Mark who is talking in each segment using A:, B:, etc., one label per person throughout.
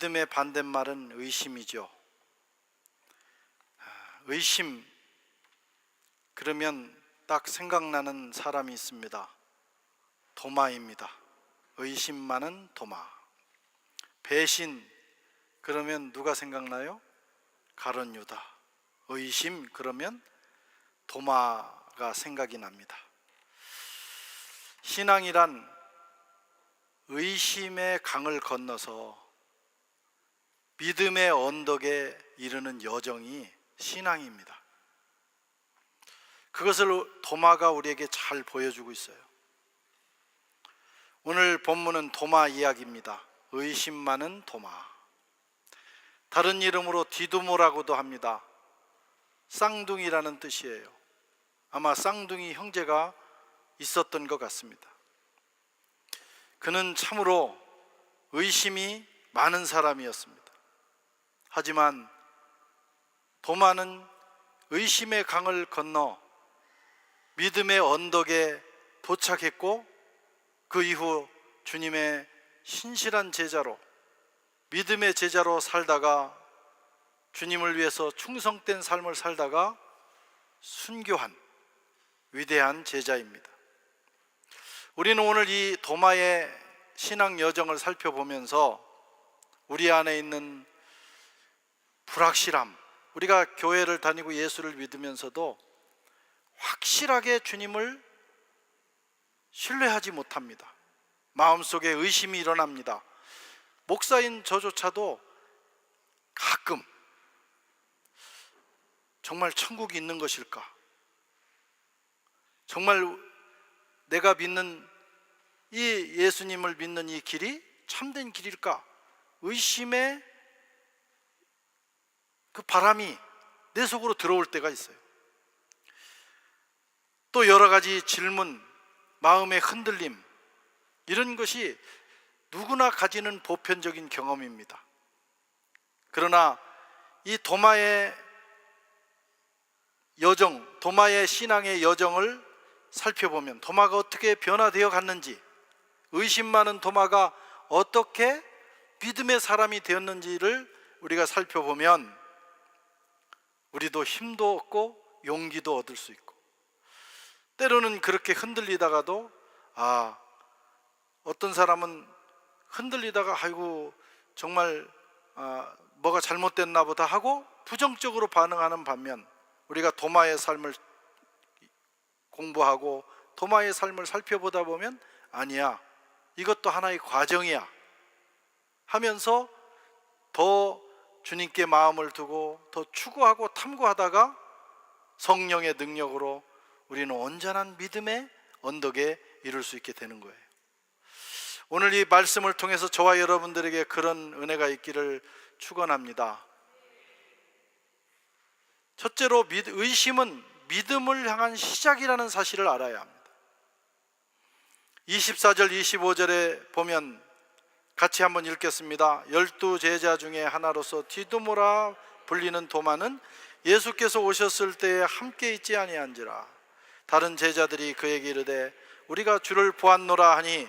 A: 믿음의 반대말은 의심이죠. 아, 의심 그러면 딱 생각나는 사람이 있습니다. 도마입니다. 의심 많은 도마. 배신 그러면 누가 생각나요? 가론 유다. 의심 그러면 도마가 생각이 납니다. 신앙이란 의심의 강을 건너서 믿음의 언덕에 이르는 여정이 신앙입니다. 그것을 도마가 우리에게 잘 보여주고 있어요. 오늘 본문은 도마 이야기입니다. 의심 많은 도마. 다른 이름으로 디두모라고도 합니다. 쌍둥이라는 뜻이에요. 아마 쌍둥이 형제가 있었던 것 같습니다. 그는 참으로 의심이 많은 사람이었습니다. 하지만 도마는 의심의 강을 건너 믿음의 언덕에 도착했고 그 이후 주님의 신실한 제자로 믿음의 제자로 살다가 주님을 위해서 충성된 삶을 살다가 순교한 위대한 제자입니다. 우리는 오늘 이 도마의 신앙 여정을 살펴보면서 우리 안에 있는 불확실함, 우리가 교회를 다니고 예수를 믿으면서도 확실하게 주님을 신뢰하지 못합니다. 마음속에 의심이 일어납니다. 목사인 저조차도 가끔 정말 천국이 있는 것일까? 정말 내가 믿는 이 예수님을 믿는 이 길이 참된 길일까? 의심의 그 바람이 내 속으로 들어올 때가 있어요. 또 여러 가지 질문, 마음의 흔들림, 이런 것이 누구나 가지는 보편적인 경험입니다. 그러나 이 도마의 여정, 도마의 신앙의 여정을 살펴보면 도마가 어떻게 변화되어 갔는지, 의심 많은 도마가 어떻게 믿음의 사람이 되었는지를 우리가 살펴보면 우리도 힘도 얻고 용기도 얻을 수 있고. 때로는 그렇게 흔들리다가도 아 어떤 사람은 흔들리다가 아이고 정말 아, 뭐가 잘못됐나 보다 하고 부정적으로 반응하는 반면 우리가 도마의 삶을 공부하고 도마의 삶을 살펴보다 보면 아니야 이것도 하나의 과정이야 하면서 더 주님께 마음을 두고 더 추구하고 탐구하다가 성령의 능력으로 우리는 온전한 믿음의 언덕에 이룰 수 있게 되는 거예요. 오늘 이 말씀을 통해서 저와 여러분들에게 그런 은혜가 있기를 축원합니다. 첫째로 믿- 의심은 믿음을 향한 시작이라는 사실을 알아야 합니다. 24절 25절에 보면 같이 한번 읽겠습니다. 열두 제자 중에 하나로서 디도모라 불리는 도마는 예수께서 오셨을 때에 함께 있지 아니한지라. 다른 제자들이 그에게 이르되 우리가 주를 보았노라 하니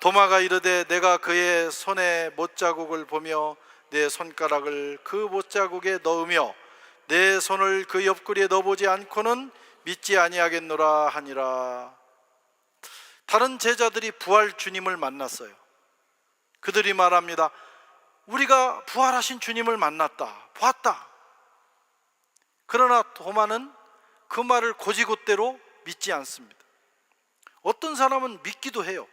A: 도마가 이르되 내가 그의 손에 못자국을 보며 내 손가락을 그 못자국에 넣으며 내 손을 그 옆구리에 넣어보지 않고는 믿지 아니하겠노라 하니라. 다른 제자들이 부활 주님을 만났어요. 그들이 말합니다. 우리가 부활하신 주님을 만났다. 봤다. 그러나 도마는 그 말을 고지곳대로 믿지 않습니다. 어떤 사람은 믿기도 해요.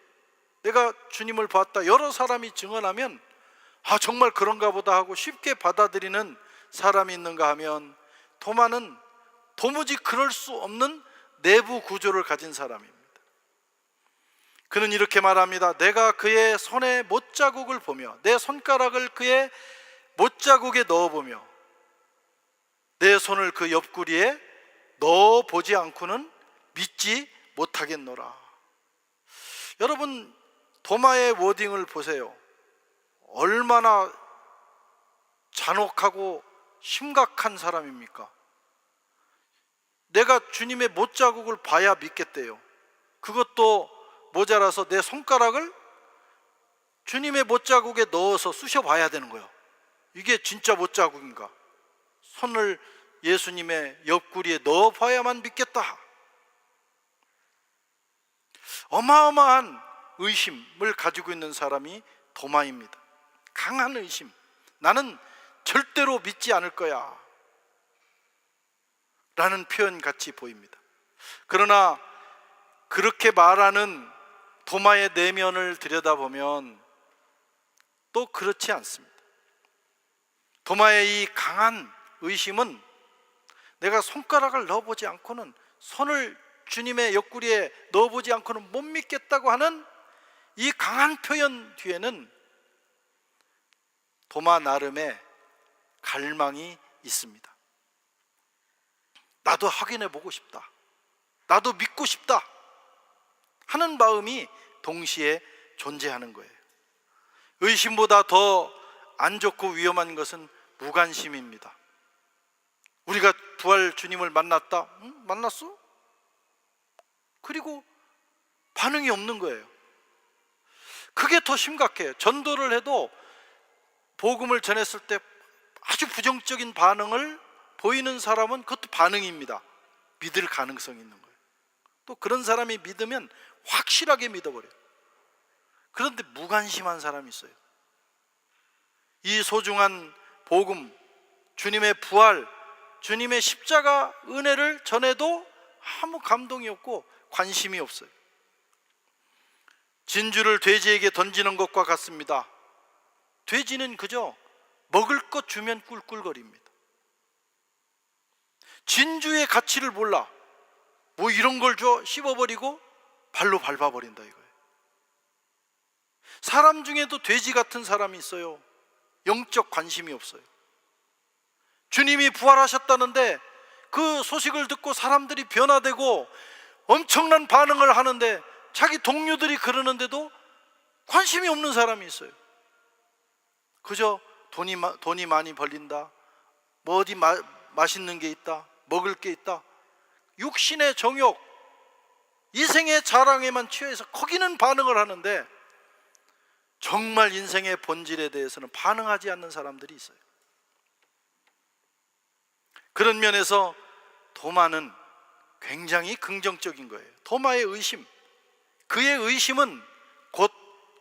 A: 내가 주님을 봤다. 여러 사람이 증언하면 아 정말 그런가 보다 하고 쉽게 받아들이는 사람이 있는가 하면 도마는 도무지 그럴 수 없는 내부 구조를 가진 사람입니다. 그는 이렇게 말합니다. 내가 그의 손에 못자국을 보며 내 손가락을 그의 못자국에 넣어보며 내 손을 그 옆구리에 넣어보지 않고는 믿지 못하겠노라. 여러분 도마의 워딩을 보세요. 얼마나 잔혹하고 심각한 사람입니까? 내가 주님의 못자국을 봐야 믿겠대요. 그것도 모자라서 내 손가락을 주님의 못자국에 넣어서 쑤셔 봐야 되는 거예요. 이게 진짜 못자국인가? 손을 예수님의 옆구리에 넣어 봐야만 믿겠다. 어마어마한 의심을 가지고 있는 사람이 도마입니다. 강한 의심. 나는 절대로 믿지 않을 거야. 라는 표현 같이 보입니다. 그러나 그렇게 말하는 도마의 내면을 들여다보면 또 그렇지 않습니다. 도마의 이 강한 의심은 내가 손가락을 넣어보지 않고는 손을 주님의 옆구리에 넣어보지 않고는 못 믿겠다고 하는 이 강한 표현 뒤에는 도마 나름의 갈망이 있습니다. 나도 확인해 보고 싶다. 나도 믿고 싶다. 하는 마음이 동시에 존재하는 거예요. 의심보다 더 안 좋고 위험한 것은 무관심입니다. 우리가 부활 주님을 만났다? 응? 만났어? 그리고 반응이 없는 거예요. 그게 더 심각해요. 전도를 해도 복음을 전했을 때 아주 부정적인 반응을 보이는 사람은 그것도 반응입니다. 믿을 가능성이 있는 거예요. 또 그런 사람이 믿으면 확실하게 믿어버려요. 그런데 무관심한 사람이 있어요. 이 소중한 복음, 주님의 부활, 주님의 십자가 은혜를 전해도 아무 감동이 없고 관심이 없어요. 진주를 돼지에게 던지는 것과 같습니다. 돼지는 그저 먹을 것 주면 꿀꿀거립니다. 진주의 가치를 몰라. 뭐 이런 걸 줘 씹어버리고 발로 밟아버린다 이거예요. 사람 중에도 돼지 같은 사람이 있어요. 영적 관심이 없어요. 주님이 부활하셨다는데 그 소식을 듣고 사람들이 변화되고 엄청난 반응을 하는데 자기 동료들이 그러는데도 관심이 없는 사람이 있어요. 그저 돈이, 마- 돈이 많이 벌린다. 뭐 어디 마, 맛있는 게 있다. 먹을 게 있다. 육신의 정욕, 이생의 자랑에만 취해서 거기는 반응을 하는데 정말 인생의 본질에 대해서는 반응하지 않는 사람들이 있어요. 그런 면에서 도마는 굉장히 긍정적인 거예요. 도마의 의심, 그의 의심은 곧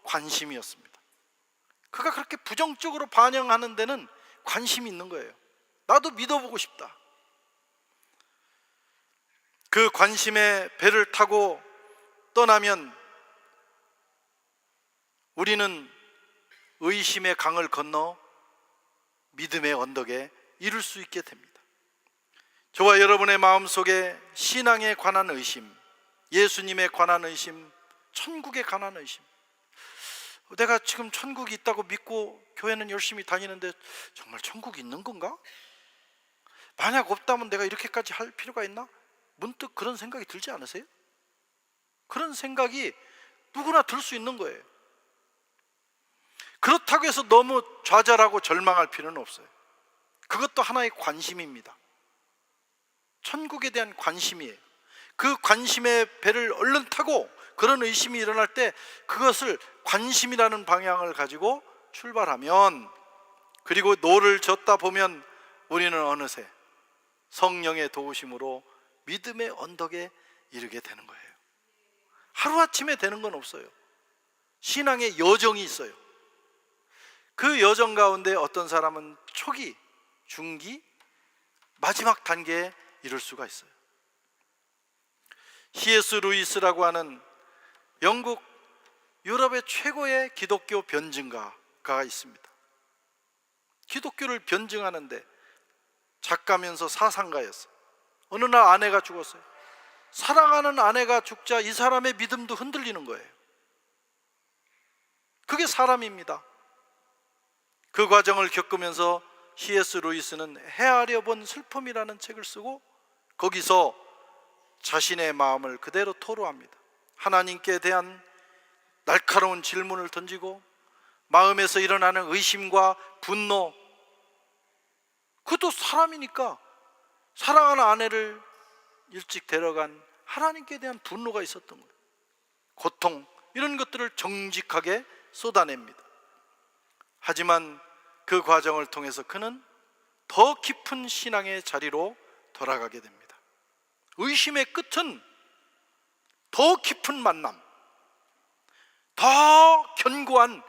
A: 관심이었습니다. 그가 그렇게 부정적으로 반영하는 데는 관심이 있는 거예요. 나도 믿어보고 싶다. 그 관심의 배를 타고 떠나면 우리는 의심의 강을 건너 믿음의 언덕에 이룰 수 있게 됩니다. 저와 여러분의 마음 속에 신앙에 관한 의심, 예수님에 관한 의심, 천국에 관한 의심. 내가 지금 천국이 있다고 믿고 교회는 열심히 다니는데 정말 천국이 있는 건가? 만약 없다면 내가 이렇게까지 할 필요가 있나? 문득 그런 생각이 들지 않으세요? 그런 생각이 누구나 들 수 있는 거예요. 그렇다고 해서 너무 좌절하고 절망할 필요는 없어요. 그것도 하나의 관심입니다. 천국에 대한 관심이에요. 그 관심의 배를 얼른 타고 그런 의심이 일어날 때 그것을 관심이라는 방향을 가지고 출발하면 그리고 노를 젓다 보면 우리는 어느새 성령의 도우심으로 믿음의 언덕에 이르게 되는 거예요. 하루아침에 되는 건 없어요. 신앙의 여정이 있어요. 그 여정 가운데 어떤 사람은 초기, 중기, 마지막 단계에 이룰 수가 있어요. 히에스 루이스라고 하는 영국 유럽의 최고의 기독교 변증가가 있습니다. 기독교를 변증하는데 작가면서 사상가였어요. 어느 날 아내가 죽었어요. 사랑하는 아내가 죽자 이 사람의 믿음도 흔들리는 거예요. 그게 사람입니다. 그 과정을 겪으면서 C.S. 루이스는 헤아려 본 슬픔이라는 책을 쓰고 거기서 자신의 마음을 그대로 토로합니다. 하나님께 대한 날카로운 질문을 던지고 마음에서 일어나는 의심과 분노 그것도 사람이니까 사랑하는 아내를 일찍 데려간 하나님께 대한 분노가 있었던 거예요. 고통 이런 것들을 정직하게 쏟아냅니다. 하지만 그 과정을 통해서 그는 더 깊은 신앙의 자리로 돌아가게 됩니다. 의심의 끝은 더 깊은 만남, 더 견고한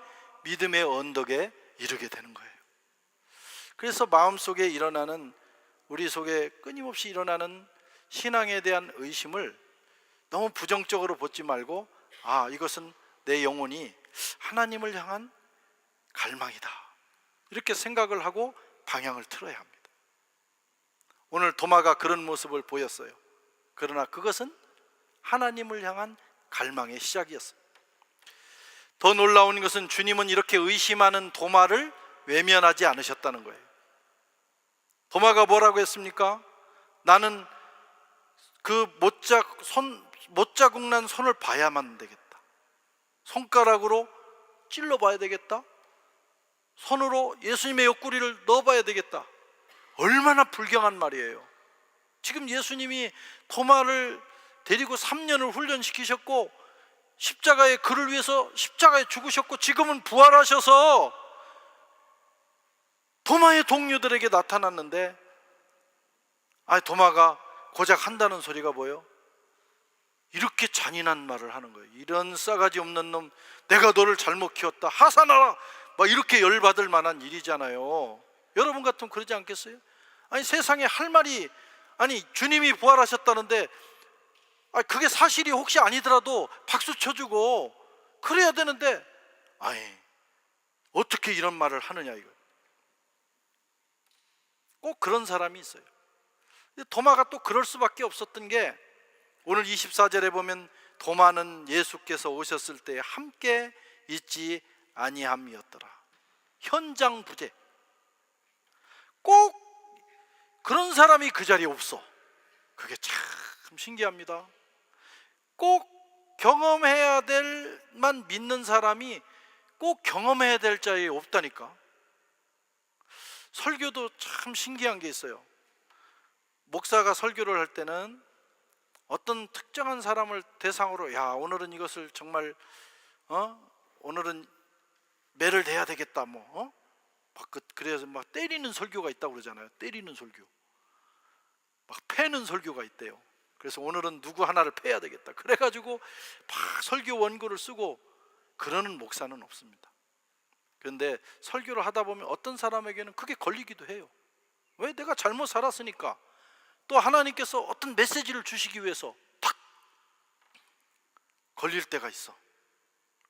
A: 믿음의 언덕에 이르게 되는 거예요. 그래서 마음속에 일어나는 우리 속에 끊임없이 일어나는 신앙에 대한 의심을 너무 부정적으로 보지 말고 아, 이것은 내 영혼이 하나님을 향한 갈망이다. 이렇게 생각을 하고 방향을 틀어야 합니다. 오늘 도마가 그런 모습을 보였어요. 그러나 그것은 하나님을 향한 갈망의 시작이었어요. 더 놀라운 것은 주님은 이렇게 의심하는 도마를 외면하지 않으셨다는 거예요. 도마가 뭐라고 했습니까? 나는 그 못자 손 못자국 난 손을 봐야만 되겠다. 손가락으로 찔러 봐야 되겠다. 손으로 예수님의 옆구리를 넣어 봐야 되겠다. 얼마나 불경한 말이에요. 지금 예수님이 도마를 데리고 3년을 훈련시키셨고 십자가의 그를 위해서 십자가에 죽으셨고 지금은 부활하셔서 도마의 동료들에게 나타났는데 아 도마가 고작 한다는 소리가 뭐요? 이렇게 잔인한 말을 하는 거예요. 이런 싸가지 없는 놈, 내가 너를 잘못 키웠다. 하산하라. 막 이렇게 열받을 만한 일이잖아요. 여러분 같으면 그러지 않겠어요? 아니 세상에 할 말이 아니 주님이 부활하셨다는데 아 그게 사실이 혹시 아니더라도 박수 쳐주고 그래야 되는데 아니 어떻게 이런 말을 하느냐 이거. 꼭 그런 사람이 있어요. 도마가 또 그럴 수밖에 없었던 게 오늘 24절에 보면 도마는 예수께서 오셨을 때 함께 있지 아니함이었더라. 현장 부재. 꼭 그런 사람이 그 자리에 없어. 그게 참 신기합니다. 꼭 경험해야 될 만 믿는 사람이 꼭 경험해야 될 자리에 없다니까. 설교도 참 신기한 게 있어요. 목사가 설교를 할 때는 어떤 특정한 사람을 대상으로 야 오늘은 이것을 정말 어 오늘은 매를 대야 되겠다 뭐 어? 막 그, 그래서 막 때리는 설교가 있다고 그러잖아요. 때리는 설교. 막 패는 설교가 있대요. 그래서 오늘은 누구 하나를 패야 되겠다. 그래 가지고 막 설교 원고를 쓰고 그러는 목사는 없습니다 그런데 설교를 하다 보면 어떤 사람에게는 그게 걸리기도 해요 왜 내가 잘못 살았으니까 또 하나님께서 어떤 메시지를 주시기 위해서 탁 걸릴 때가 있어.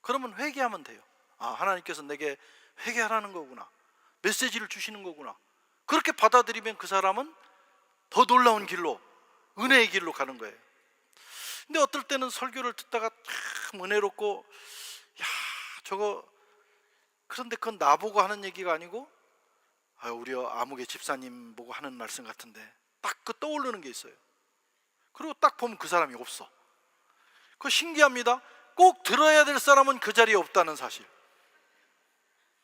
A: 그러면 회개하면 돼요. 아, 하나님께서 내게 회개하라는 거구나. 메시지를 주시는 거구나. 그렇게 받아들이면 그 사람은 더 놀라운 길로, 은혜의 길로 가는 거예요. 근데 어떨 때는 설교를 듣다가 참 은혜롭고, 야, 저거, 그런데 그건 나보고 하는 얘기가 아니고, 아, 우리 아무개 집사님 보고 하는 말씀 같은데, 딱 그 떠오르는 게 있어요. 그리고 딱 보면 그 사람이 없어. 그거 신기합니다. 꼭 들어야 될 사람은 그 자리에 없다는 사실.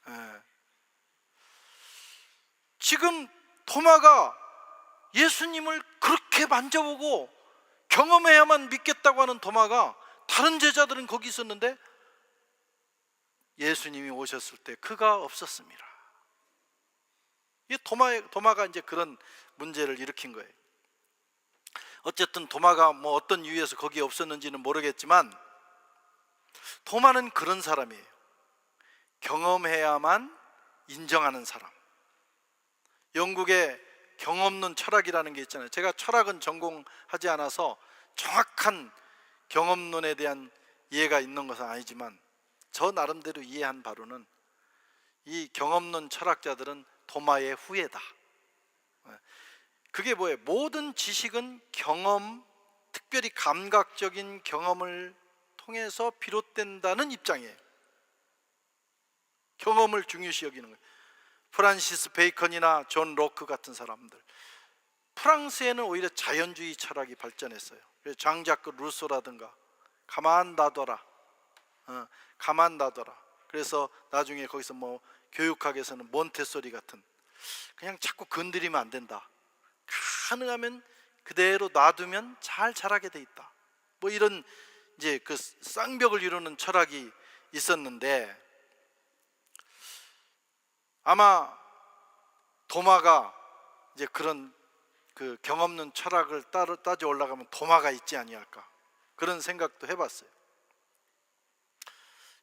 A: 예. 지금 토마가 예수님을 그렇게 만져보고 경험해야만 믿겠다고 하는 도마가 다른 제자들은 거기 있었는데 예수님이 오셨을 때 그가 없었습니다. 이 도마 도마가 이제 그런 문제를 일으킨 거예요. 어쨌든 도마가 뭐 어떤 이유에서 거기에 없었는지는 모르겠지만 도마는 그런 사람이에요. 경험해야만 인정하는 사람. 영국의 경험론 철학이라는 게 있잖아요. 제가 철학은 전공하지 않아서 정확한 경험론에 대한 이해가 있는 것은 아니지만 저 나름대로 이해한 바로는 이 경험론 철학자들은 도마의 후예다. 그게 뭐예요? 모든 지식은 경험, 특별히 감각적인 경험을 통해서 비롯된다는 입장이에요. 경험을 중요시 여기는 거예요. 프란시스 베이컨이나 존 로크 같은 사람들. 프랑스에는 오히려 자연주의 철학이 발전했어요. 장자크 루소라든가 가만 놔둬라, 어, 가만 놔둬라. 그래서 나중에 거기서 뭐 교육학에서는 몬테소리 같은 그냥 자꾸 건드리면 안 된다. 가능하면 그대로 놔두면 잘 자라게 돼 있다. 뭐 이런 이제 그 쌍벽을 이루는 철학이 있었는데 아마 도마가 이제 그런 그 경없는 철학을 따로 따져 올라가면 도마가 있지 아니할까 그런 생각도 해봤어요.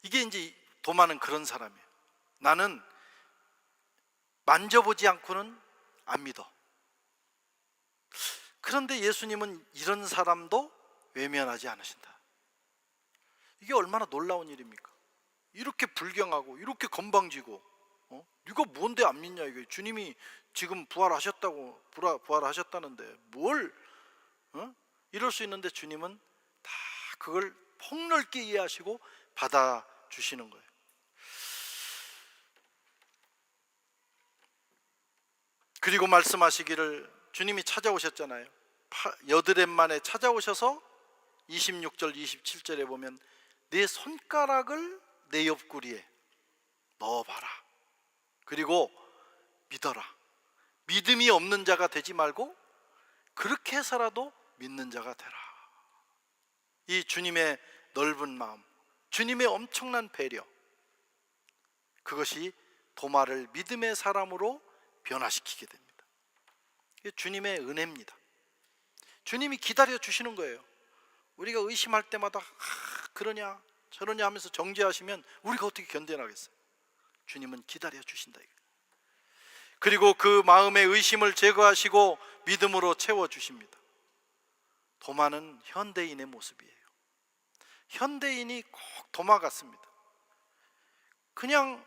A: 이게 이제 도마는 그런 사람이에요. 나는 만져보지 않고는 안 믿어. 그런데 예수님은 이런 사람도 외면하지 않으신다. 이게 얼마나 놀라운 일입니까? 이렇게 불경하고 이렇게 건방지고 어? 네가 뭔데 안 믿냐 이게 주님이 지금 부활하셨다고 부활, 부활하셨다는데 뭘 어? 이럴 수 있는데 주님은 다 그걸 폭넓게 이해하시고 받아 주시는 거예요. 그리고 말씀하시기를 주님이 찾아오셨잖아요. 파- 여드렛 만에 찾아오셔서 26절 27절에 보면 내 손가락을 내 옆구리에 넣어봐라. 그리고 믿어라. 믿음이 없는 자가 되지 말고 그렇게 해서라도 믿는 자가 되라. 이 주님의 넓은 마음, 주님의 엄청난 배려, 그것이 도마를 믿음의 사람으로 변화시키게 됩니다. 주님의 은혜입니다. 주님이 기다려 주시는 거예요. 우리가 의심할 때마다 아, 그러냐 저러냐 하면서 정죄하시면 우리가 어떻게 견뎌나겠어요? 주님은 기다려 주신다. 그리고 그 마음의 의심을 제거하시고 믿음으로 채워 주십니다. 도마는 현대인의 모습이에요. 현대인이 꼭 도마 같습니다. 그냥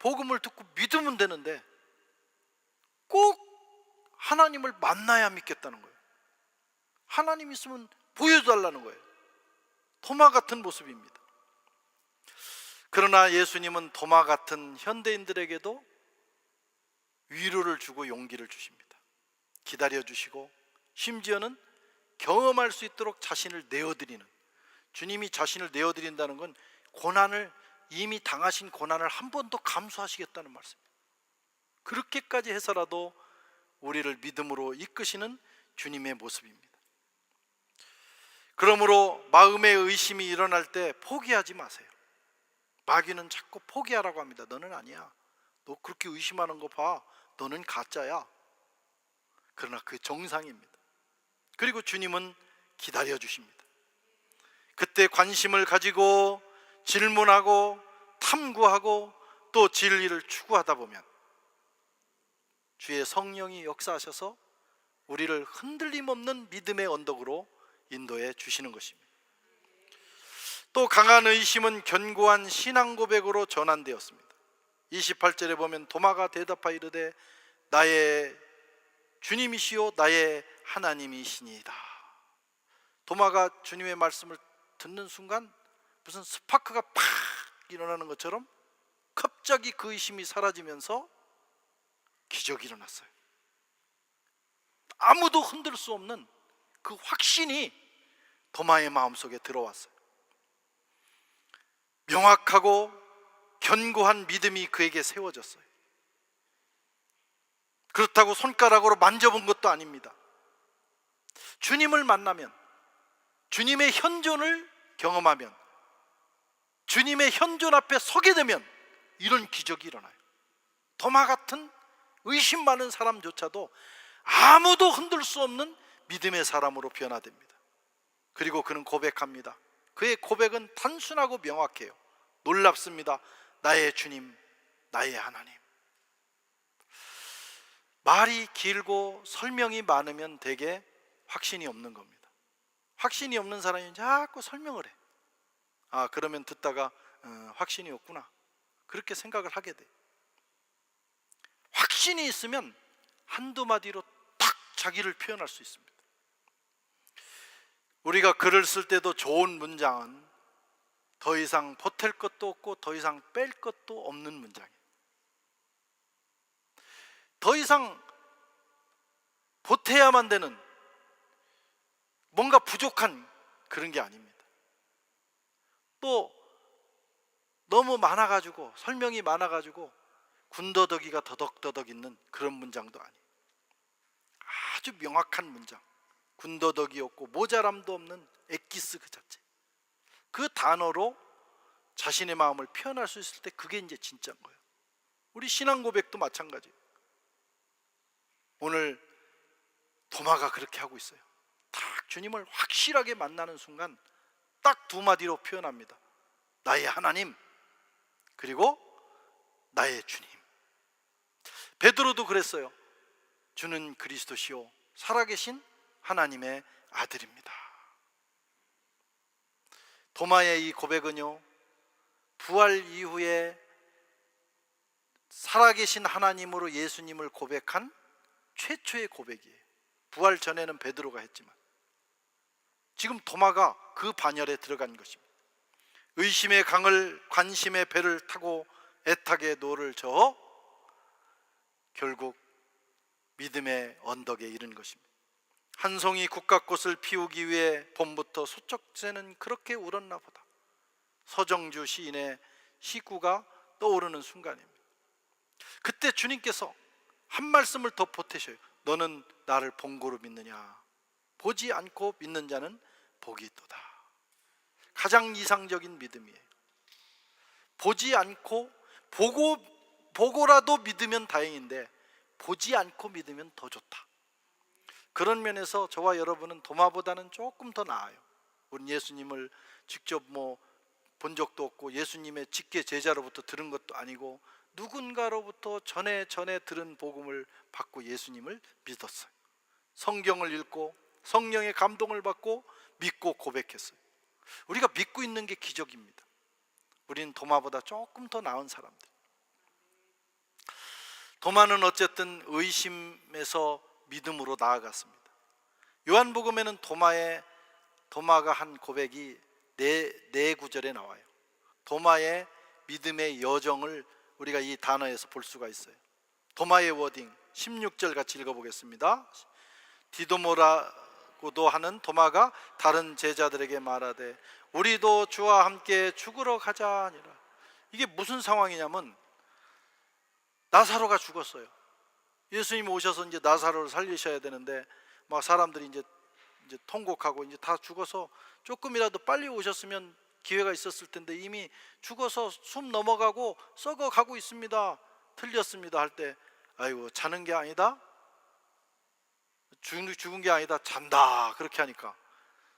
A: 복음을 듣고 믿으면 되는데 꼭 하나님을 만나야 믿겠다는 거예요. 하나님 있으면 보여달라는 거예요. 도마 같은 모습입니다. 그러나 예수님은 도마 같은 현대인들에게도 위로를 주고 용기를 주십니다. 기다려 주시고 심지어는 경험할 수 있도록 자신을 내어드리는 주님이 자신을 내어드린다는 건 고난을 이미 당하신 고난을 한번더 감수하시겠다는 말씀입니다. 그렇게까지 해서라도 우리를 믿음으로 이끄시는 주님의 모습입니다. 그러므로 마음의 의심이 일어날 때 포기하지 마세요. 마귀는 자꾸 포기하라고 합니다. 너는 아니야. 너 그렇게 의심하는 거 봐. 너는 가짜야. 그러나 그 정상입니다. 그리고 주님은 기다려 주십니다. 그때 관심을 가지고 질문하고 탐구하고 또 진리를 추구하다 보면 주의 성령이 역사하셔서 우리를 흔들림 없는 믿음의 언덕으로 인도해 주시는 것입니다. 또 강한 의심은 견고한 신앙 고백으로 전환되었습니다. 28절에 보면 도마가 대답하여 이르되 나의 주님이시요 나의 하나님이시니이다. 도마가 주님의 말씀을 듣는 순간 무슨 스파크가 팍 일어나는 것처럼 갑자기 그 의심이 사라지면서 기적이 일어났어요. 아무도 흔들 수 없는 그 확신이 도마의 마음속에 들어왔어요. 명확하고 견고한 믿음이 그에게 세워졌어요. 그렇다고 손가락으로 만져본 것도 아닙니다. 주님을 만나면 주님의 현존을 경험하면 주님의 현존 앞에 서게 되면 이런 기적이 일어나요. 도마 같은 의심 많은 사람조차도 아무도 흔들 수 없는 믿음의 사람으로 변화됩니다. 그리고 그는 고백합니다. 그의 고백은 단순하고 명확해요. 놀랍습니다. 나의 주님, 나의 하나님. 말이 길고 설명이 많으면 대개 확신이 없는 겁니다. 확신이 없는 사람이 자꾸 설명을 해. 아, 그러면 듣다가 어, 확신이 없구나. 그렇게 생각을 하게 돼. 확신이 있으면 한두 마디로 딱 자기를 표현할 수 있습니다. 우리가 글을 쓸 때도 좋은 문장은 더 이상 보탤 것도 없고 더 이상 뺄 것도 없는 문장이에요. 더 이상 보태야만 되는 뭔가 부족한 그런 게 아닙니다. 또 너무 많아가지고 설명이 많아가지고 군더더기가 더덕더덕 있는 그런 문장도 아니에요. 아주 명확한 문장. 군더더기 없고 모자람도 없는 엑기스 그 자체. 그 단어로 자신의 마음을 표현할 수 있을 때 그게 이제 진짜인 거예요. 우리 신앙 고백도 마찬가지. 오늘 도마가 그렇게 하고 있어요. 딱 주님을 확실하게 만나는 순간 딱 두 마디로 표현합니다. 나의 하나님 그리고 나의 주님. 베드로도 그랬어요. 주는 그리스도시요 살아계신 하나님의 아들입니다. 도마의 이 고백은요. 부활 이후에 살아계신 하나님으로 예수님을 고백한 최초의 고백이에요. 부활 전에는 베드로가 했지만 지금 도마가 그 반열에 들어간 것입니다. 의심의 강을 관심의 배를 타고 애타게 노를 저어 결국 믿음의 언덕에 이른 것입니다. 한 송이 국화꽃을 피우기 위해 봄부터 소쩍새는 그렇게 울었나 보다. 서정주 시인의 시구가 떠오르는 순간입니다. 그때 주님께서 한 말씀을 더 보태셔요. 너는 나를 본고로 믿느냐? 보지 않고 믿는 자는 복이 있도다. 가장 이상적인 믿음이에요. 보지 않고 보고 보고라도 믿으면 다행인데 보지 않고 믿으면 더 좋다. 그런 면에서 저와 여러분은 도마보다는 조금 더 나아요. 우리 예수님을 직접 뭐 본 적도 없고 예수님의 직계 제자로부터 들은 것도 아니고 누군가로부터 전에 전에 들은 복음을 받고 예수님을 믿었어요. 성경을 읽고 성령의 감동을 받고 믿고 고백했어요. 우리가 믿고 있는 게 기적입니다. 우리는 도마보다 조금 더 나은 사람들. 도마는 어쨌든 의심에서 믿음으로 나아갔습니다. 요한복음에는 도마의 도마가 한 고백이 네, 네 구절에 나와요. 도마의 믿음의 여정을 우리가 이 단어에서 볼 수가 있어요. 도마의 워딩 16절 같이 읽어보겠습니다. 디도모라 고도 하는 도마가 다른 제자들에게 말하되 우리도 주와 함께 죽으러 가자 아니라 이게 무슨 상황이냐면 나사로가 죽었어요. 예수님 오셔서 이제 나사로를 살리셔야 되는데 막 사람들이 이제 이제 통곡하고 이제 다 죽어서 조금이라도 빨리 오셨으면 기회가 있었을 텐데 이미 죽어서 숨 넘어가고 썩어 가고 있습니다. 틀렸습니다 할 때 아이고 자는 게 아니다. 죽은, 죽은 게 아니다. 잔다. 그렇게 하니까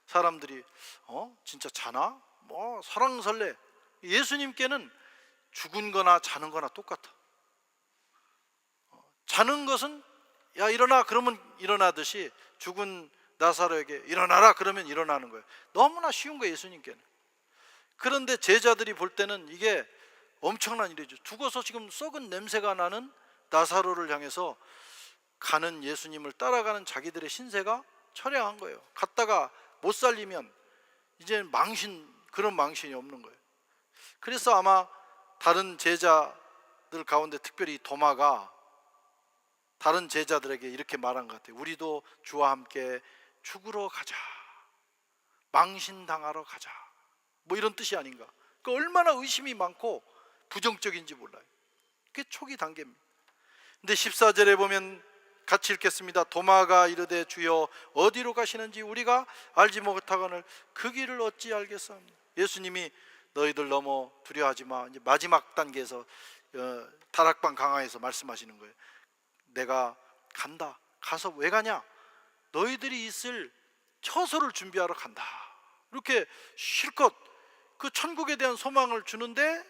A: 사람들이 어? 진짜 자나? 뭐 사랑설레. 예수님께는 죽은 거나 자는 거나 똑같아. 어, 자는 것은 야 일어나 그러면 일어나듯이 죽은 나사로에게 일어나라 그러면 일어나는 거예요. 너무나 쉬운 거예요 예수님께는. 그런데 제자들이 볼 때는 이게 엄청난 일이죠. 죽어서 지금 썩은 냄새가 나는 나사로를 향해서 가는 예수님을 따라가는 자기들의 신세가 처량한 거예요. 갔다가 못 살리면 이제 망신 그런 망신이 없는 거예요. 그래서 아마 다른 제자들 가운데 특별히 도마가 다른 제자들에게 이렇게 말한 것 같아요. 우리도 주와 함께 죽으러 가자. 망신 당하러 가자. 뭐 이런 뜻이 아닌가. 그 얼마나 의심이 많고 부정적인지 몰라요. 그게 초기 단계입니다. 근데 14절에 보면 같이 읽겠습니다. 도마가 이르되 주여 어디로 가시는지 우리가 알지 못하거늘 그 길을 어찌 알겠사옵니까? 예수님이 너희들 너무 두려워하지 마. 이제 마지막 단계에서 어, 다락방 강화에서 말씀하시는 거예요. 내가 간다. 가서 왜 가냐? 너희들이 있을 처소를 준비하러 간다. 이렇게 실컷 그 천국에 대한 소망을 주는데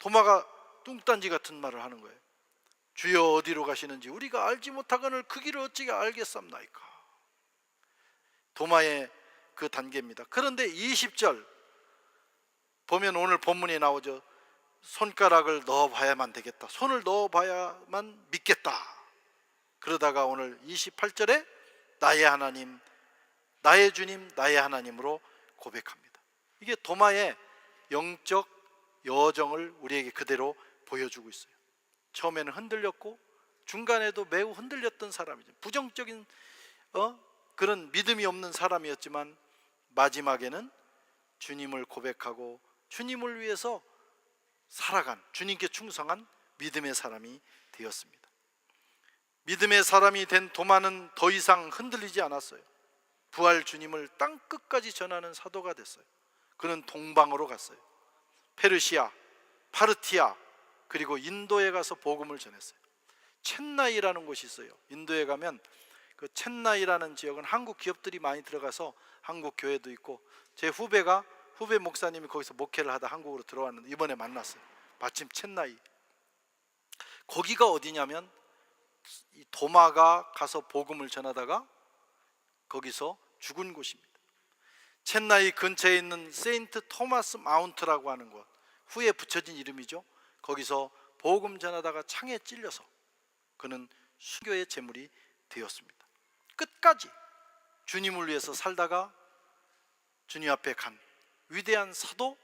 A: 도마가 뚱딴지 같은 말을 하는 거예요. 주여 어디로 가시는지 우리가 알지 못하거늘 그 길을 어찌 알겠삼나이까. 도마의 그 단계입니다. 그런데 20절 보면 오늘 본문에 나오죠. 손가락을 넣어봐야만 되겠다. 손을 넣어봐야만 믿겠다. 그러다가 오늘 28절에 나의 하나님, 나의 주님, 나의 하나님으로 고백합니다. 이게 도마의 영적 여정을 우리에게 그대로 보여주고 있어요. 처음에는 흔들렸고 중간에도 매우 흔들렸던 사람이죠. 부정적인 어? 그런 믿음이 없는 사람이었지만 마지막에는 주님을 고백하고 주님을 위해서 살아간 주님께 충성한 믿음의 사람이 되었습니다. 믿음의 사람이 된 도마는 더 이상 흔들리지 않았어요. 부활 주님을 땅 끝까지 전하는 사도가 됐어요. 그는 동방으로 갔어요. 페르시아, 파르티아, 그리고 인도에 가서 복음을 전했어요. 첸나이라는 곳이 있어요. 인도에 가면 그 첸나이라는 지역은 한국 기업들이 많이 들어가서 한국 교회도 있고 제 후배가 후배 목사님이 거기서 목회를 하다 한국으로 들어왔는데 이번에 만났어요. 마침 첸나이. 거기가 어디냐면 이 도마가 가서 복음을 전하다가 거기서 죽은 곳입니다. 첸나이 근처에 있는 세인트 토마스 마운트라고 하는 곳 후에 붙여진 이름이죠. 거기서 복음 전하다가 창에 찔려서 그는 수교의 제물이 되었습니다. 끝까지 주님을 위해서 살다가 주님 앞에 간 위대한 사도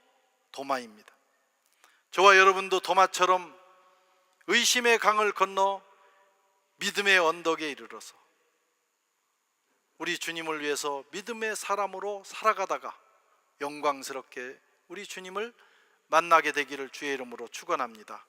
A: 도마입니다. 저와 여러분도 도마처럼 의심의 강을 건너 믿음의 언덕에 이르러서 우리 주님을 위해서 믿음의 사람으로 살아가다가 영광스럽게 우리 주님을 만나게 되기를 주의 이름으로 축원합니다.